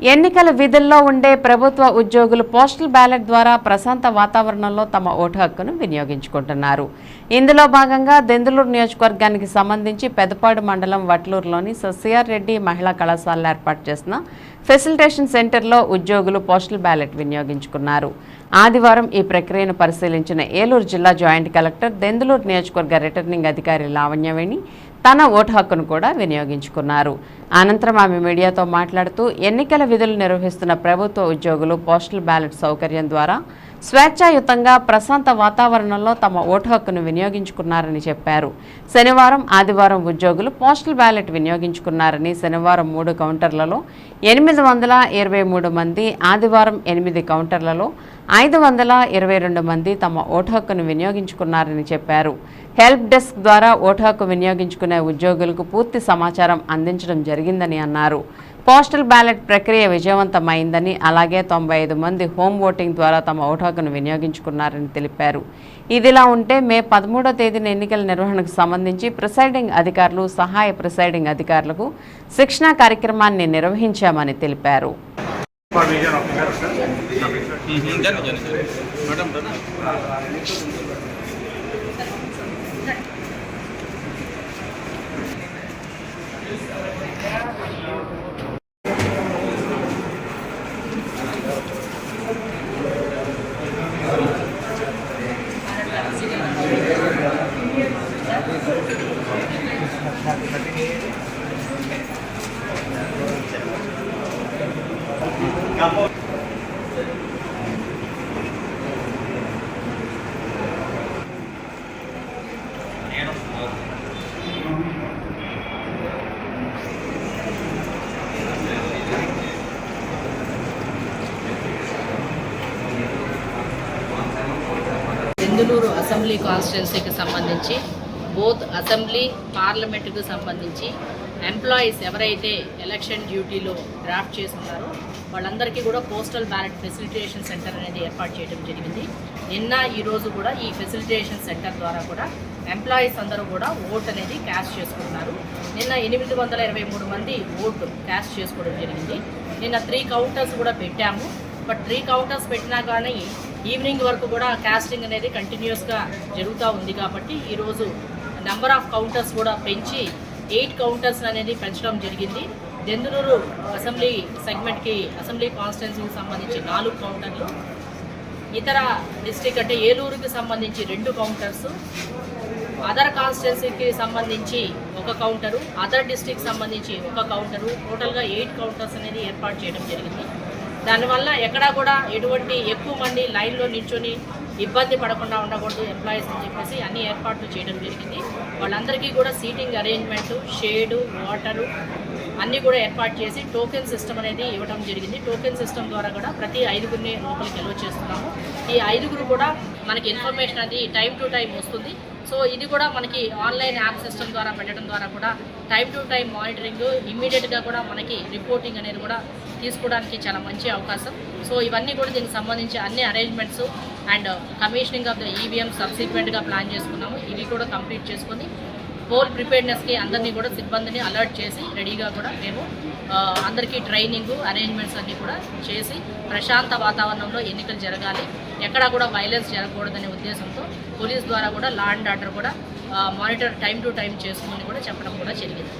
ఎన్నికల విధుల్లో ఉండే ప్రభుత్వ ఉద్యోగులు పోస్టల్ బ్యాలెట్ ద్వారా ప్రశాంత వాతావరణంలో తమ ఓటు హక్కును వినియోగించుకుంటున్నారు. ఇందులో భాగంగా దెందులూరు నియోజకవర్గానికి సంబంధించి పెదపాడు మండలం వట్లూరులోని ససిఆర్ రెడ్డి మహిళా కళాశాలలో ఏర్పాటు చేసిన ఫెసిలిటేషన్ సెంటర్లో ఉద్యోగులు పోస్టల్ బ్యాలెట్ వినియోగించుకున్నారు. ఆదివారం ఈ ప్రక్రియను పరిశీలించిన ఏలూరు జిల్లా జాయింట్ కలెక్టర్ దెందులూరు నియోజకవర్గ రిటర్నింగ్ అధికారి లావణ్యవేణి తన ఓటు హక్కును కూడా వినియోగించుకున్నారు. అనంతరం ఆమె మీడియాతో మాట్లాడుతూ ఎన్నికల విధులు నిర్వహిస్తున్న ప్రభుత్వ ఉద్యోగులు పోస్టల్ బ్యాలెట్ సౌకర్యం ద్వారా స్వేచ్ఛాయుతంగా ప్రశాంత వాతావరణంలో తమ ఓటు హక్కును వినియోగించుకున్నారని చెప్పారు. శనివారం ఆదివారం ఉద్యోగులు పోస్టల్ బ్యాలెట్ వినియోగించుకున్నారని శనివారం మూడు కౌంటర్లలో ఎనిమిది వందల ఇరవై మూడు మంది ఆదివారం ఎనిమిది కౌంటర్లలో ఐదు వందల ఇరవై రెండు మంది తమ ఓటు హక్కును వినియోగించుకున్నారని చెప్పారు. హెల్ప్ డెస్క్ ద్వారా ఓటు హక్కు వినియోగించుకునే ఉద్యోగులకు పూర్తి సమాచారం అందించడం జరిగిందని అన్నారు. పోస్టల్ బ్యాలెట్ ప్రక్రియ విజయవంతమైందని అలాగే తొంభై ఐదు మంది హోమ్ ఓటింగ్ ద్వారా తమ ఓటు హక్కును వినియోగించుకున్నారని తెలిపారు. ఇదిలా ఉంటే మే పదమూడో తేదీన ఎన్నికల నిర్వహణకు సంబంధించి ప్రిసైడింగ్ అధికారులు సహాయ ప్రిసైడింగ్ అధికారులకు శిక్షణా కార్యక్రమాన్ని నిర్వహించామని తెలిపారు. হুম হুম জানি জানি জানি ম্যাডামটা না Gracias. బెందులూరు అసెంబ్లీ కాన్స్టిట్యున్సీకి సంబంధించి బోత్ అసెంబ్లీ పార్లమెంటుకు సంబంధించి ఎంప్లాయీస్ ఎవరైతే ఎలక్షన్ డ్యూటీలో డ్రాఫ్ట్ చేస్తున్నారో వాళ్ళందరికీ కూడా పోస్టల్ బ్యాలెట్ ఫెసిలిటేషన్ సెంటర్ అనేది ఏర్పాటు చేయడం జరిగింది. నిన్న ఈరోజు కూడా ఈ ఫెసిలిటేషన్ సెంటర్ ద్వారా కూడా ఎంప్లాయీస్ అందరూ కూడా ఓట్ అనేది క్యాష్ చేసుకుంటున్నారు. నిన్న ఎనిమిది వందల ఇరవై మూడు మంది ఓటు క్యాష్ చేసుకోవడం జరిగింది. నిన్న త్రీ కౌంటర్స్ కూడా పెట్టాము. బట్ త్రీ కౌంటర్స్ పెట్టినా కానీ ఈవినింగ్ వరకు కూడా క్యాస్టింగ్ అనేది కంటిన్యూస్గా జరుగుతూ ఉంది కాబట్టి ఈరోజు నెంబర్ ఆఫ్ కౌంటర్స్ కూడా పెంచి ఎయిట్ కౌంటర్స్ అనేది పెంచడం జరిగింది. దెందులూరు అసెంబ్లీ సెగ్మెంట్కి అసెంబ్లీ కాన్స్టిట్యున్సీకి సంబంధించి నాలుగు కౌంటర్లు ఇతర డిస్టిక్ అంటే ఏలూరుకి సంబంధించి రెండు కౌంటర్స్ అదర్ కాన్స్టిట్యున్సీకి సంబంధించి ఒక కౌంటరు అదర్ డిస్టిక్ సంబంధించి ఒక కౌంటరు టోటల్గా ఎయిట్ కౌంటర్స్ అనేది ఏర్పాటు చేయడం జరిగింది. దానివల్ల ఎక్కడా కూడా ఎటువంటి ఎక్కువ మంది లైన్లో నిల్చొని ఇబ్బంది పడకుండా ఉండకూడదు ఎంప్లాయీస్ అని చెప్పేసి అన్ని ఏర్పాట్లు చేయడం జరిగింది. వాళ్ళందరికీ కూడా సీటింగ్ అరేంజ్మెంటు షేడు వాటరు అన్నీ కూడా ఏర్పాటు చేసి టోకెన్ సిస్టమ్ అనేది ఇవ్వడం జరిగింది. టోకెన్ సిస్టమ్ ద్వారా కూడా ప్రతి ఐదుగురిని లోపలికి ఎలో చేస్తున్నాము. ఈ ఐదుగురు కూడా మనకి ఇన్ఫర్మేషన్ అనేది టైం టు టైం వస్తుంది. సో ఇది కూడా మనకి ఆన్లైన్ యాప్ సిస్టమ్ ద్వారా పెట్టడం ద్వారా కూడా టైం టు టైం మానిటరింగ్ ఇమ్మీడియట్గా కూడా మనకి రిపోర్టింగ్ అనేది కూడా తీసుకోవడానికి చాలా మంచి అవకాశం. సో ఇవన్నీ కూడా దీనికి సంబంధించి అన్ని arrangements and commissioning of the EVM సబ్సిక్వెంట్గా plan చేసుకున్నాము. ఇవి కూడా కంప్లీట్ చేసుకొని పోల్ ప్రిపేర్నెస్కి అందరినీ కూడా సిబ్బందిని అలర్ట్ చేసి రెడీగా కూడా మేము అందరికీ ట్రైనింగ్ అరేంజ్మెంట్స్ అన్నీ కూడా చేసి ప్రశాంత వాతావరణంలో ఎన్నికలు జరగాలి. ఎక్కడా కూడా వైలెన్స్ జరగకూడదనే ఉద్దేశంతో పోలీస్ ద్వారా కూడా లా అండ్ ఆర్డర్ కూడా మానిటర్ టైం టు టైం చేసుకోమని కూడా చెప్పడం కూడా జరిగింది.